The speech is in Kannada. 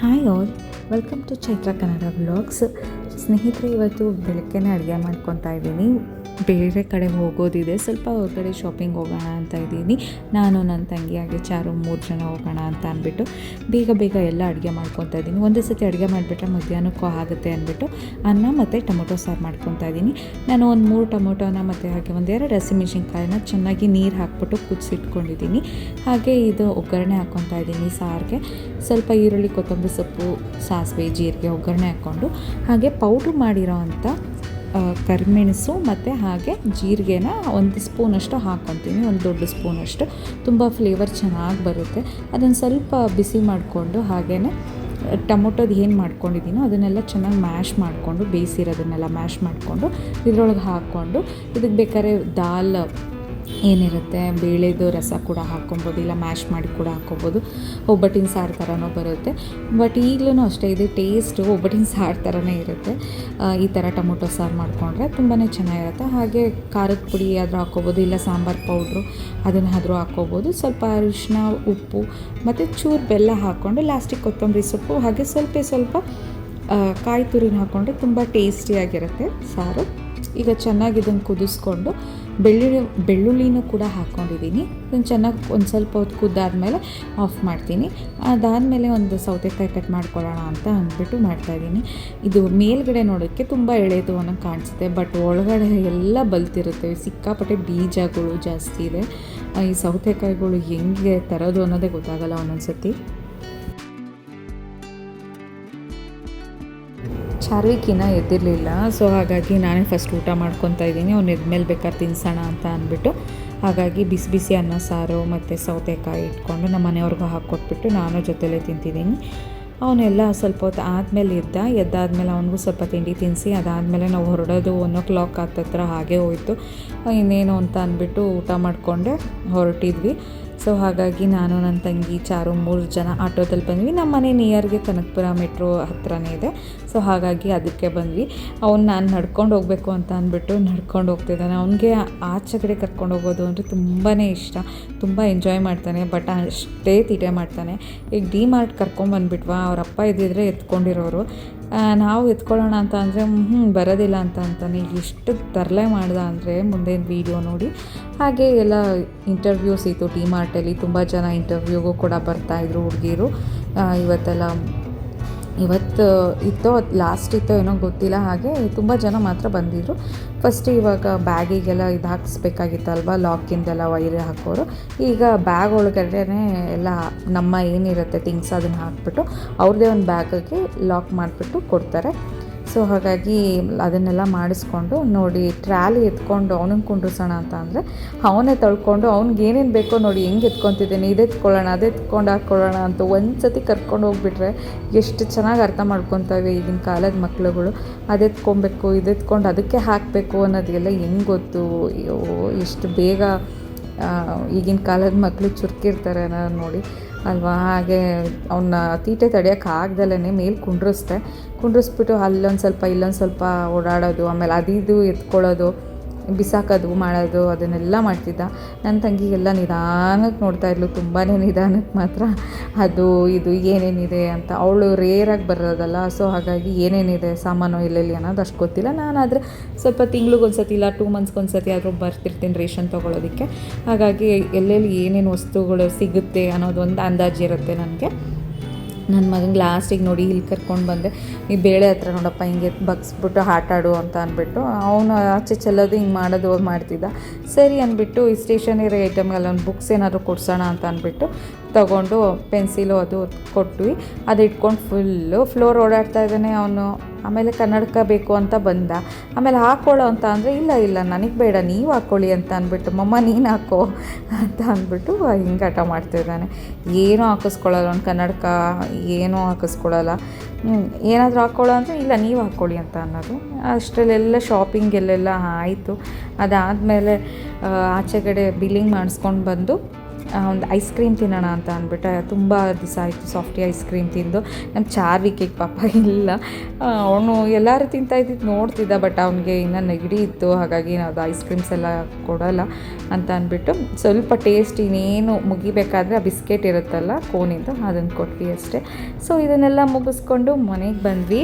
Hi all welcome to Chaitra Kannada blogs ಸ್ನೇಹಿತರು ಇವತ್ತು ಬೆಳಗ್ಗೆನೇ ಅಡುಗೆ ಮಾಡ್ಕೊತಾ ಇದ್ದೀನಿ. ಬೇರೆ ಕಡೆ ಹೋಗೋದಿದೆ. ಸ್ವಲ್ಪ ಹೊರಗಡೆ ಶಾಪಿಂಗ್ ಹೋಗೋಣ ಅಂತ ಇದ್ದೀನಿ. ನಾನು ನನ್ನ ತಂಗಿ ಹಾಗೆ ಚಾರು ಮೂರು ಜನ ಹೋಗೋಣ ಅಂತ ಅಂದ್ಬಿಟ್ಟು ಬೇಗ ಬೇಗ ಎಲ್ಲ ಅಡುಗೆ ಮಾಡ್ಕೊತ ಇದ್ದೀನಿ. ಒಂದೇ ಸತಿ ಅಡುಗೆ ಮಾಡಿಬಿಟ್ರೆ ಮಧ್ಯಾಹ್ನಕ್ಕೂ ಆಗುತ್ತೆ ಅಂದ್ಬಿಟ್ಟು ಅನ್ನ ಮತ್ತು ಟೊಮೊಟೊ ಸಾರು ಮಾಡ್ಕೊತಾ ಇದ್ದೀನಿ. ನಾನು ಒಂದು ಮೂರು ಟೊಮೊಟೊನ ಮತ್ತು ಹಾಗೆ ಒಂದೆರಡು ಹಸಿಮೆಣ್ಸಿನ್ಕಾಯಿನ ಚೆನ್ನಾಗಿ ನೀರು ಹಾಕ್ಬಿಟ್ಟು ಕುದಿಸಿಟ್ಕೊಂಡಿದ್ದೀನಿ. ಹಾಗೆ ಇದು ಒಗ್ಗರಣೆ ಹಾಕ್ಕೊತಾ ಇದ್ದೀನಿ ಸಾರಿಗೆ. ಸ್ವಲ್ಪ ಈರುಳ್ಳಿ, ಕೊತ್ತಂಬರಿ ಸೊಪ್ಪು, ಸಾಸಿವೆ, ಜೀರಿಗೆ ಒಗ್ಗರಣೆ ಹಾಕ್ಕೊಂಡು ಹಾಗೆ ಪೌಡ್ರ್ ಮಾಡಿರೋ ಅಂಥ ಕರಿಮೆಣಸು ಮತ್ತು ಹಾಗೆ ಜೀರಿಗೆನ ಒಂದು ಸ್ಪೂನಷ್ಟು ಹಾಕ್ಕೊತೀನಿ ಒಂದು ದೊಡ್ಡ ಸ್ಪೂನಷ್ಟು ತುಂಬ ಫ್ಲೇವರ್ ಚೆನ್ನಾಗಿ ಬರುತ್ತೆ. ಅದನ್ನು ಸ್ವಲ್ಪ ಬಿಸಿ ಮಾಡಿಕೊಂಡು ಹಾಗೇ ಟೊಮೊಟೊದು ಏನು ಮಾಡ್ಕೊಂಡಿದ್ದೀನೋ ಅದನ್ನೆಲ್ಲ ಚೆನ್ನಾಗಿ ಮ್ಯಾಶ್ ಮಾಡಿಕೊಂಡು, ಬೇಯಿಸಿರೋದನ್ನೆಲ್ಲ ಮ್ಯಾಶ್ ಮಾಡಿಕೊಂಡು, ಇದ್ರೊಳಗೆ ಹಾಕ್ಕೊಂಡು ಇದಕ್ಕೆ ಬೇಕಾದ್ರೆ ದಾಲ್ ಏನಿರುತ್ತೆ, ಬೇಳೆದು ರಸ ಕೂಡ ಹಾಕ್ಕೊಬೋದು, ಇಲ್ಲ ಮ್ಯಾಶ್ ಮಾಡಿ ಕೂಡ ಹಾಕ್ಕೊಬೋದು. ಒಬ್ಬಟ್ಟಿನ ಸಾರು ಥರನೂ ಬರುತ್ತೆ. ಬಟ್ ಈಗಲೂ ಅಷ್ಟೇ, ಇದೆ ಟೇಸ್ಟು ಒಬ್ಬಟ್ಟಿನ ಸಾರು ಥರನೇ ಇರುತ್ತೆ. ಈ ಥರ ಟೊಮೊಟೊ ಸಾರು ಮಾಡಿಕೊಂಡ್ರೆ ತುಂಬಾ ಚೆನ್ನಾಗಿರುತ್ತೆ. ಹಾಗೆ ಖಾರದ ಪುಡಿ ಆದರೂ ಹಾಕ್ಕೊಬೋದು, ಇಲ್ಲ ಸಾಂಬಾರು ಪೌಡ್ರು ಅದನ್ನಾದರೂ ಹಾಕ್ಕೊಬೋದು. ಸ್ವಲ್ಪ ಅರಿಶಿನ ಉಪ್ಪು, ಮತ್ತು ಚೂರು ಬೆಲ್ಲ ಹಾಕ್ಕೊಂಡು, ಲಾಸ್ಟಿಗೆ ಕೊತ್ತಂಬರಿ ಸೊಪ್ಪು, ಹಾಗೆ ಸ್ವಲ್ಪ ಸ್ವಲ್ಪ ಕಾಯಿ ತುರಿನ ಹಾಕ್ಕೊಂಡ್ರೆ ತುಂಬ ಟೇಸ್ಟಿಯಾಗಿರುತ್ತೆ ಸಾರು. ಈಗ ಚೆನ್ನಾಗಿ ಇದನ್ನು ಕುದಿಸ್ಕೊಂಡು ಬೆಳ್ಳುಳ್ಳಿ, ಬೆಳ್ಳುಳ್ಳಿನೂ ಕೂಡ ಹಾಕ್ಕೊಂಡಿದ್ದೀನಿ ಇದನ್ನು ಚೆನ್ನಾಗಿ ಒಂದು ಸ್ವಲ್ಪ ಹೊತ್ತು ಕುದ್ದಾದಮೇಲೆ ಆಫ್ ಮಾಡ್ತೀನಿ. ಅದಾದಮೇಲೆ ಒಂದು ಸೌತೆಕಾಯಿ ಕಟ್ ಮಾಡ್ಕೊಳ್ಳೋಣ ಅಂತ ಅಂದ್ಬಿಟ್ಟು ಮಾಡ್ತಾಯಿದ್ದೀನಿ ಇದು ಮೇಲ್ಗಡೆ ನೋಡೋಕ್ಕೆ ತುಂಬ ಎಳೆದು ಅನ್ನೋಂಗೆ ಕಾಣಿಸುತ್ತೆ, ಬಟ್ ಒಳಗಡೆ ಎಲ್ಲ ಬಲ್ತಿರುತ್ತೆ. ಸಿಕ್ಕಾಪಟ್ಟೆ ಬೀಜಗಳು ಜಾಸ್ತಿ ಇದೆ. ಈ ಸೌತೆಕಾಯಿಗಳು ಹೆಂಗೆ ತರೋದು ಅನ್ನೋದೇ ಗೊತ್ತಾಗಲ್ಲ ಒಂದೊಂದು ಸತಿ ಚಾರ್ವಿಕಿನ ಎದ್ದಿರಲಿಲ್ಲ. ಸೊ ಹಾಗಾಗಿ ನಾನೇ ಫಸ್ಟ್ ಊಟ ಮಾಡ್ಕೊತಾ ಇದ್ದೀನಿ. ಅವ್ನು ಎದ್ಮೇಲೆ ಬೇಕಾದ್ರೆ ತಿನ್ಸೋಣ ಅಂತ ಅಂದ್ಬಿಟ್ಟು, ಹಾಗಾಗಿ ಬಿಸಿ ಬಿಸಿ ಅನ್ನ, ಸಾರು ಮತ್ತು ಸೌತೆಕಾಯಿ ಇಟ್ಕೊಂಡು ನಮ್ಮ ಮನೆಯವ್ರಿಗೂ ಹಾಕ್ಕೊಟ್ಬಿಟ್ಟು ನಾನು ಜೊತೆಲೇ ತಿಂತಿದ್ದೀನಿ. ಅವನೆಲ್ಲ ಸ್ವಲ್ಪ ಹೊತ್ತು ಆದಮೇಲೆ ಇದ್ದ ಎದ್ದಾದಮೇಲೆ ಅವನಿಗೂ ಸ್ವಲ್ಪ ತಿಂಡಿ ತಿನ್ನಿಸಿ ಅದಾದಮೇಲೆ ನಾವು ಹೊರಡೋದು ಒನ್ ಓ ಕ್ಲಾಕ್ ಹತ್ತತ್ರ ಹಾಗೆ ಹೋಯಿತು. ಇನ್ನೇನು ಅಂತ ಅಂದ್ಬಿಟ್ಟು ಊಟ ಮಾಡಿಕೊಂಡೆ, ಹೊರಟಿದ್ವಿ. ಸೊ ಹಾಗಾಗಿ ನಾನು, ನನ್ನ ತಂಗಿ, ಚಾರು, ಮೂರು ಜನ ಆಟೋದಲ್ಲಿ ಬಂದ್ವಿ. ನಮ್ಮ ಮನೆ ನಿಯರ್ಗೆ ಕನಕಪುರ ಮೆಟ್ರೋ ಹತ್ರನೇ ಇದೆ. ಸೊ ಹಾಗಾಗಿ ಅದಕ್ಕೆ ಬಂದ್ವಿ. ಅವ್ನು ನಾನು ನಡ್ಕೊಂಡು ಹೋಗಬೇಕು ಅಂತ ಅಂದ್ಬಿಟ್ಟು ನಡ್ಕೊಂಡು ಹೋಗ್ತಿದ್ದಾನೆ. ಅವನಿಗೆ ಆಚೆ ಕಡೆ ಕರ್ಕೊಂಡು ಹೋಗೋದು ಅಂದರೆ ತುಂಬಾ ಇಷ್ಟ. ತುಂಬ ಎಂಜಾಯ್ ಮಾಡ್ತಾನೆ ಬಟ್ ಅಷ್ಟೇ ತೀಟೆ ಮಾಡ್ತಾನೆ. ಈಗ ಡಿ ಮಾರ್ಟ್ ಕರ್ಕೊಂಬಂದ್ಬಿಟ್ವಾ ಅವ್ರ ಅಪ್ಪ ಇದ್ದಿದ್ರೆ ಎತ್ಕೊಂಡಿರೋರು. ನಾವು ಎತ್ಕೊಳ್ಳೋಣ ಅಂತ ಅಂದರೆ ಹ್ಞೂ ಬರೋದಿಲ್ಲ ಅಂತ ಅಂತಾನೆ. ಎಷ್ಟು ತರಲೆ ಮಾಡ್ದ ಅಂದರೆ ಮುಂದೆ ವೀಡಿಯೋ ನೋಡಿ. ಹಾಗೆ ಎಲ್ಲ ಇಂಟರ್ವ್ಯೂಸ್ ಇತ್ತು ಟಿ ಮಾರ್ಟಲ್ಲಿ ತುಂಬ ಜನ ಇಂಟರ್ವ್ಯೂಗೂ ಕೂಡ ಬರ್ತಾಯಿದ್ರು ಹುಡುಗಿರು. ಇವತ್ತೆಲ್ಲ ಇವತ್ತು ಇತ್ತೋ ಲಾಸ್ಟ್ ಇತ್ತೋ ಏನೋ ಗೊತ್ತಿಲ್ಲ ಹಾಗೆ ತುಂಬ ಜನ ಮಾತ್ರ ಬಂದಿದ್ರು. ಫಸ್ಟ್ ಇವಾಗ ಬ್ಯಾಗಿಗೆಲ್ಲ ಇದು ಹಾಕಿಸ್ಬೇಕಾಗಿತ್ತಲ್ವ? ಲಾಕಿಂದೆಲ್ಲ ವೈರ್ ಹಾಕೋರು. ಈಗ ಬ್ಯಾಗ್ ಒಳಗಡೆ ಎಲ್ಲ ನಮ್ಮ ಏನಿರುತ್ತೆ ಥಿಂಗ್ಸ್ ಅದನ್ನು ಹಾಕ್ಬಿಟ್ಟು ಅವ್ರದ್ದೇ ಒಂದು ಬ್ಯಾಗಿಗೆ ಲಾಕ್ ಮಾಡಿಬಿಟ್ಟು ಕೊಡ್ತಾರೆ. ಸೊ ಹಾಗಾಗಿ ಅದನ್ನೆಲ್ಲ ಮಾಡಿಸ್ಕೊಂಡು ನೋಡಿ, ಟ್ರಾಲಿ ಎತ್ಕೊಂಡು ಅವನನ್ನು ಕುಂಡ್ರಿಸೋಣ ಅಂತ ಅಂದರೆ, ಅವನೇ ತಳ್ಕೊಂಡು ಅವ್ನಿಗೆ ಏನೇನು ಬೇಕೋ ನೋಡಿ, ಹೆಂಗೆ ಎತ್ಕೊತಿದ್ದೇನೆ, ಇದು ಎತ್ಕೊಳ್ಳೋಣ, ಅದು ಎತ್ಕೊಂಡು ಹಾಕ್ಕೊಳ್ಳೋಣ ಅಂತ ಒಂದು ಸತಿ ಕರ್ಕೊಂಡು ಹೋಗ್ಬಿಟ್ರೆ ಎಷ್ಟು ಚೆನ್ನಾಗಿ ಅರ್ಥ ಮಾಡ್ಕೊತಾವೆ ಈಗಿನ ಕಾಲದ ಮಕ್ಳುಗಳು. ಅದು ಎತ್ಕೊಬೇಕು, ಇದು ಎತ್ಕೊಂಡು ಅದಕ್ಕೆ ಹಾಕಬೇಕು ಅನ್ನೋದೆಲ್ಲ ಹೆಂಗೆ ಗೊತ್ತು? ಅಯ್ಯೋ, ಎಷ್ಟು ಬೇಗ ಈಗಿನ ಕಾಲದ ಮಕ್ಕಳು ಚುರುಕಿರ್ತಾರೆ ಅನ್ನೋದು ನೋಡಿ. ಅಲ್ವಾ? ಹಾಗೆ ಅವನ್ನ ತೀಟೆ ತಡೆಯೋಕೆ ಆಗ್ದಲೇ ಮೇಲೆ ಕುಂಡ್ರಿಸ್ದೆ ಕುಂಡ್ರಿಸ್ಬಿಟ್ಟು ಅಲ್ಲೊಂದು ಸ್ವಲ್ಪ ಇಲ್ಲೊಂದು ಸ್ವಲ್ಪ ಓಡಾಡೋದು, ಆಮೇಲೆ ಅದಿದು ಎತ್ಕೊಳ್ಳೋದು ಬಿಸಾಕೋದು, ಮಾಡೋದು, ಅದನ್ನೆಲ್ಲ ಮಾಡ್ತಿದ್ದ. ನನ್ನ ತಂಗಿಗೆಲ್ಲ ನಿಧಾನಕ್ಕೆ ನೋಡ್ತಾ ಇದ್ಲು ತುಂಬಾ ನಿಧಾನಕ್ಕೆ ಮಾತ್ರ. ಅದು ಇದು ಏನೇನಿದೆ ಅಂತ. ಅವಳು ರೇರಾಗಿ ಬರೋದಲ್ಲ ಸೊ ಹಾಗಾಗಿ ಏನೇನಿದೆ, ಸಾಮಾನು ಎಲ್ಲೆಲ್ಲಿ ಅನ್ನೋದು ಅಷ್ಟು ಗೊತ್ತಿಲ್ಲ. ನಾನಾದರೆ ಸ್ವಲ್ಪ ತಿಂಗ್ಳಿಗೊಂದ್ಸತಿ ಇಲ್ಲ ಟೂ ಮಂತ್ಸ್ಗೊಂದ್ಸತಿ ಆದರೂ ಬರ್ತಿರ್ತೀನಿ ರೇಷನ್ ತೊಗೊಳೋದಕ್ಕೆ. ಹಾಗಾಗಿ ಎಲ್ಲೆಲ್ಲಿ ಏನೇನು ವಸ್ತುಗಳು ಸಿಗುತ್ತೆ ಅನ್ನೋದೊಂದು ಅಂದಾಜಿರುತ್ತೆ ನನಗೆ. ನನ್ನ ಮಗನಿಗೆ ಲಾಸ್ಟಿಗೆ ನೋಡಿ ಇಲ್ಲಿ ಕರ್ಕೊಂಡು ಬಂದೆ. ಈ ಬೇಳೆ ಹತ್ರ ನೋಡಪ್ಪ, ಹಿಂಗೆ ಬಗ್ಸ್ಬಿಟ್ಟು ಆಟಾಡು ಅಂತ ಅಂದ್ಬಿಟ್ಟು ಅವನು ಆಚೆ ಚೆಲ್ಲೋದು ಹಿಂಗೆ ಮಾಡೋದು ಮಾಡ್ತಿದ್ದ. ಸರಿ ಅಂದ್ಬಿಟ್ಟು ಈ ಸ್ಟೇಷನರಿ ಒಂದು ಬುಕ್ಸ್ ಏನಾದರೂ ಕೊಡ್ಸೋಣ ಅಂತ ಅಂದ್ಬಿಟ್ಟು ತಗೊಂಡು ಪೆನ್ಸಿಲು ಅದು ಕೊಟ್ವಿ. ಅದು ಇಟ್ಕೊಂಡು ಫುಲ್ಲು ಫ್ಲೋರ್ ಓಡಾಡ್ತಾ ಇದ್ದಾನೆ ಅವನು. ಆಮೇಲೆ ಕನ್ನಡಕ ಬೇಕು ಅಂತ ಬಂದ. ಆಮೇಲೆ ಹಾಕ್ಕೊಳ್ಳೋ ಅಂತ ಅಂದರೆ, ಇಲ್ಲ ಇಲ್ಲ, ನನಗೆ ಬೇಡ, ನೀವು ಹಾಕ್ಕೊಳ್ಳಿ ಅಂತ ಅಂದ್ಬಿಟ್ಟು, ಮಮ್ಮ, ನೀನು ಹಾಕೋ ಅಂತ ಅಂದ್ಬಿಟ್ಟು ಹಿಂಗೆ ಆಟ ಮಾಡ್ತಿದ್ದಾನೆ. ಏನೂ ಹಾಕಿಸ್ಕೊಳ್ಳಲ್ಲ ಅವ್ನು ಕನ್ನಡಕ, ಏನೂ ಹಾಕಿಸ್ಕೊಳ್ಳಲ್ಲ ಏನಾದರೂ ಹಾಕ್ಕೊಳ್ಳೋ ಅಂದರೆ, ಇಲ್ಲ, ನೀವು ಹಾಕ್ಕೊಳ್ಳಿ ಅಂತ ಅನ್ನೋದು. ಅಷ್ಟರಲ್ಲೆಲ್ಲ ಶಾಪಿಂಗ್ ಎಲ್ಲೆಲ್ಲ ಆಯಿತು. ಅದಾದಮೇಲೆ ಆಚೆಗಡೆ ಬಿಲ್ಲಿಂಗ್ ಮಾಡಿಸ್ಕೊಂಡು ಬಂದು ಒಂದು ಐಸ್ ಕ್ರೀಮ್ ತಿನ್ನೋಣ ಅಂತ ಅಂದ್ಬಿಟ್ಟು ತುಂಬ ದಿವಸ ಆಯಿತು ಸಾಫ್ಟಿ ಐಸ್ ಕ್ರೀಮ್ ತಿಂದು. ನಮ್ಮ ಚಾರ್ವಿಕೆಗೆ ಪಾಪ ಇಲ್ಲ. ಅವನು ಎಲ್ಲರೂ ತಿಂತಾ ಇದ್ದಿದ್ದು ನೋಡ್ತಿದ್ದ ಬಟ್ ಅವನಿಗೆ ಇನ್ನೂ ನೆಗಡಿ ಇತ್ತು, ಹಾಗಾಗಿ ಅದು ಐಸ್ ಕ್ರೀಮ್ಸ್ ಎಲ್ಲ ಕೊಡೋಲ್ಲ ಅಂತ ಅಂದ್ಬಿಟ್ಟು ಸ್ವಲ್ಪ ಟೇಸ್ಟ್ ಇನ್ನೇನು ಮುಗಿಬೇಕಾದ್ರೆ ಆ ಬಿಸ್ಕೆಟ್ ಇರುತ್ತಲ್ಲ ಕೋನಿಂದು ಅದನ್ನು ಕೊಟ್ವಿ ಅಷ್ಟೇ. ಸೊ ಇದನ್ನೆಲ್ಲ ಮುಗಿಸ್ಕೊಂಡು ಮನೆಗೆ ಬಂದ್ವಿ.